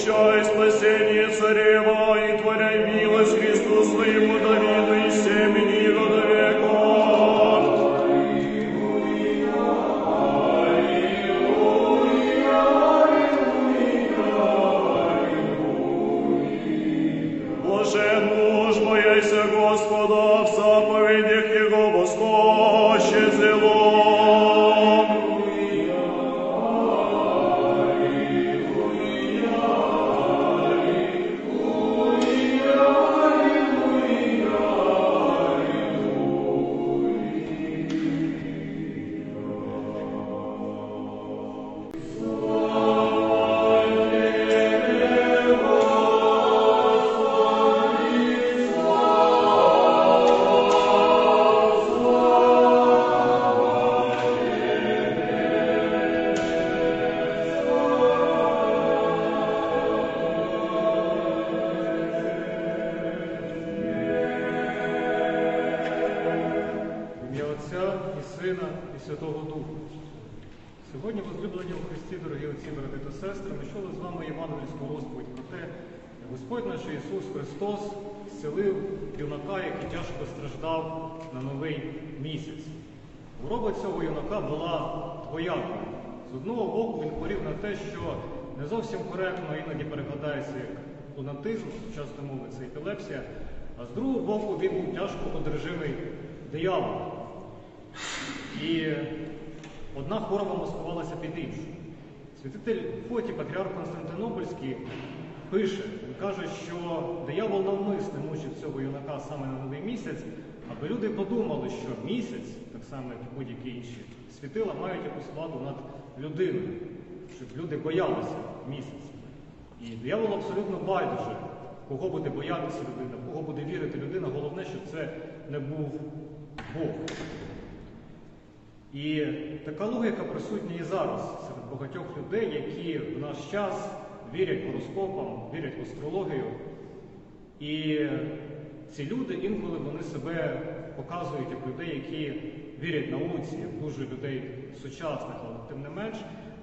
Вещай спасение царева и творяй милость Христу своему Давиду и семени его до веков. Блажен муж, бояйся Господа, в заповедях Его восхочет зело. Сина, і Святого Духа. Сьогодні, возлюблені у Христі, дорогі отці, брати та сестри, ми чули з вами євангельську розповідь про те, як Господь наш Ісус Христос зцілив юнака, який тяжко страждав на новий місяць. Хвороба цього юнака була двоякою. З одного боку, він хворів на те, що не зовсім коректно іноді перекладається як лунатизм, сучасною мовою це епілепсія, а з другого боку, він був тяжко одержимий дияволом. І одна хвороба маскувалася під іншу. Святитель Фоті, патріарх Константинопольський, пише, він каже, що диявол навмисне мучив цього юнака саме на новий місяць, аби люди подумали, що місяць, так само як і будь-які інші світила, мають якусь владу над людиною, щоб люди боялися місяця. І диявол абсолютно байдуже, кого буде боятися людина, в кого буде вірити людина. Головне, щоб це не був Бог. І така логіка присутня і зараз серед багатьох людей, які в наш час вірять гороскопам, вірять в астрологію. І ці люди інколи вони себе показують як людей, які вірять науці, як дуже людей сучасних, але тим не менш,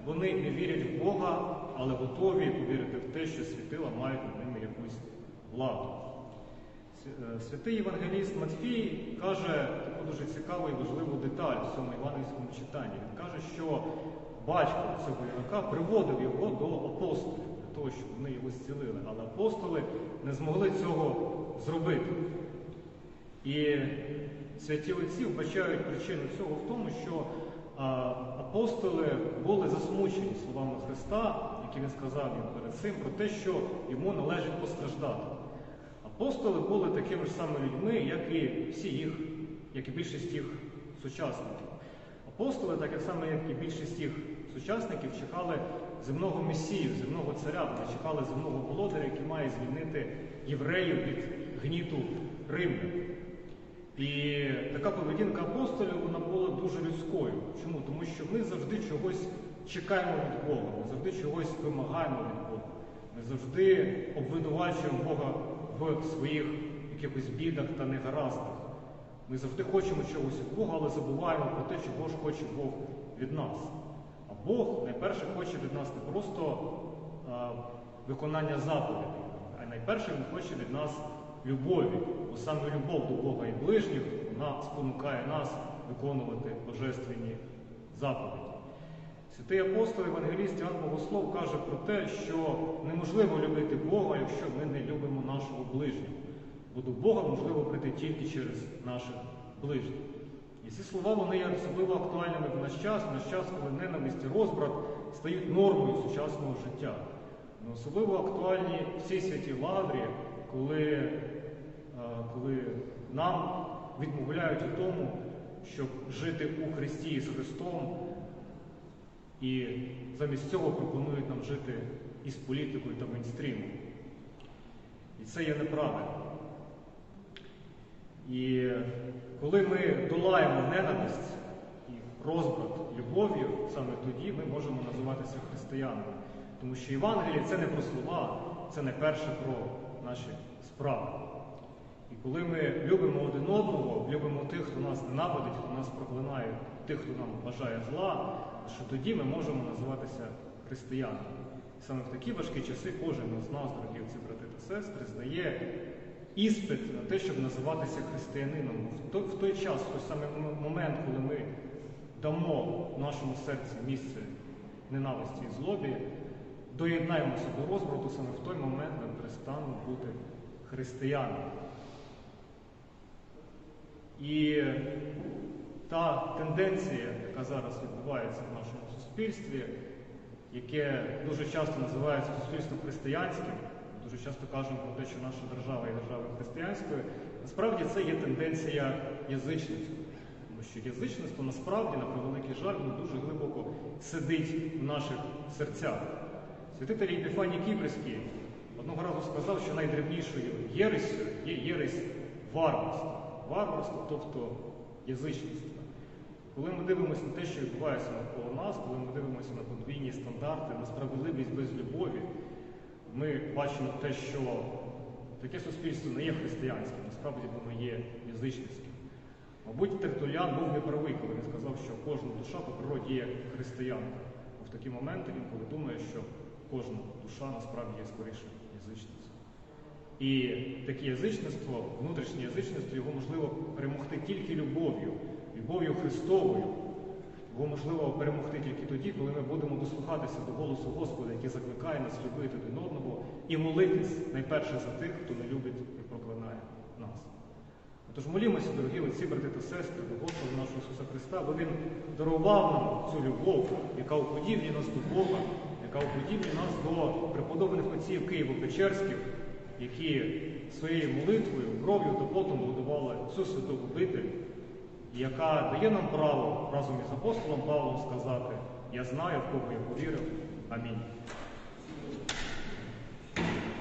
вони не вірять в Бога, але готові повірити в те, що світила мають над ними якусь владу. Свя- Святий Євангеліст Матфій каже таку дуже цікаву і важливу деталь в цьому євангельському читанні. Він каже, що батько цього юнака приводив його до апостолів для того, щоб вони його зцілили. Але апостоли не змогли цього зробити. І святі отці вбачають причину цього в тому, що апостоли були засмучені словами Христа, які він сказав їм перед цим, про те, що йому належить постраждати. Апостоли були такими ж самими людьми, як і всі їх, як і більшість їх сучасників. Апостоли, так само, як і більшість їх сучасників, чекали земного месію, земного царя, вони чекали земного володаря, який має звільнити євреїв від гніту римлян. І така поведінка апостолів вона була дуже людською. Чому? Тому що ми завжди чогось чекаємо від Бога, ми завжди чогось вимагаємо від Бога. Ми завжди обвинувачуємо Бога в своїх якихось бідах та негараздах. Ми завжди хочемо чогось від Бога, але забуваємо про те, чого ж хоче Бог від нас. А Бог найперше хоче від нас не просто а, виконання заповідей, а найперше Він хоче від нас любові. Бо саме любов до Бога і ближніх вона спонукає нас виконувати божественні заповіді. Святий апостол Євангеліст Іоанн Богослов каже про те, що неможливо любити Бога, якщо ми не любимо нашого ближнього. Бо до Бога можливо прийти тільки через наших ближніх. І ці слова вони є особливо актуальними в наш час, в наш час, коли ненависть і розбрат стають нормою сучасного життя. Вони особливо актуальні в цій святій лаврі, коли, коли нам відмовляють у тому, щоб жити у Христі з Христом, і замість цього пропонують нам жити із політикою та мейнстрімом. І це є неправильно. І коли ми долаємо ненависть і розбрат любов'ю, саме тоді ми можемо називатися християнами. Тому що Євангеліє це не про слова, це не перше про наші справи. І коли ми любимо один одного, любимо тих, хто нас ненавидить, хто нас проклинає, тих, хто нам бажає зла, що тоді ми можемо називатися християни. Саме в такі важкі часи кожен з нас, дорогі отці, брати та сестри, здає іспит на те, щоб називатися християнином. В той, час, в той самий момент, коли ми дамо нашому серці місце ненависті і злобі, доєднаємося до розбрату, саме в той момент ми перестанемо бути християнами. І та тенденція, яка зараз відбувається в нашому суспільстві, яке дуже часто називається суспільством християнським, дуже часто кажемо про те, що наша держава є державою християнською, насправді це є тенденція язичництва. Тому що язичництво насправді, на превеликий жаль, воно дуже глибоко сидить в наших серцях. Святитель Епіфаній Кіпрський одного разу сказав, що найдревнішою єресю є єресь варварства. Варварство, тобто язичництво. Коли ми дивимося на те, що відбувається навколо нас, коли ми дивимося на подвійні стандарти, на справедливість без любові, ми бачимо те, що таке суспільство не є християнським, насправді воно є язичницьким. Мабуть, Тертулян був неправий, коли він сказав, що кожна душа по природі є християнка. Бо в такі моменти він коли думає, що кожна душа насправді є скоріше язичницею. І таке язичництво, внутрішнє язичництво, його можливо перемогти тільки любов'ю, любов'ю Христовою. Його можливо перемогти тільки тоді, коли ми будемо дослухатися до голосу Господа, який закликає нас любити один одного і молитись найперше за тих, хто не любить і проклинає нас. Тож молімося, дорогі отці, брати та сестри, до Господа нашого Ісуса Христа, бо Він дарував нам цю любов, яка уподібнює нас до Бога, яка уподібнює нас до преподобних отців Києво-Печерських, які своєю молитвою, кров'ю та потом будували цю святу обитель, яка дає нам право разом із апостолом Павлом сказати: Я знаю, в кого я повірив. Амінь.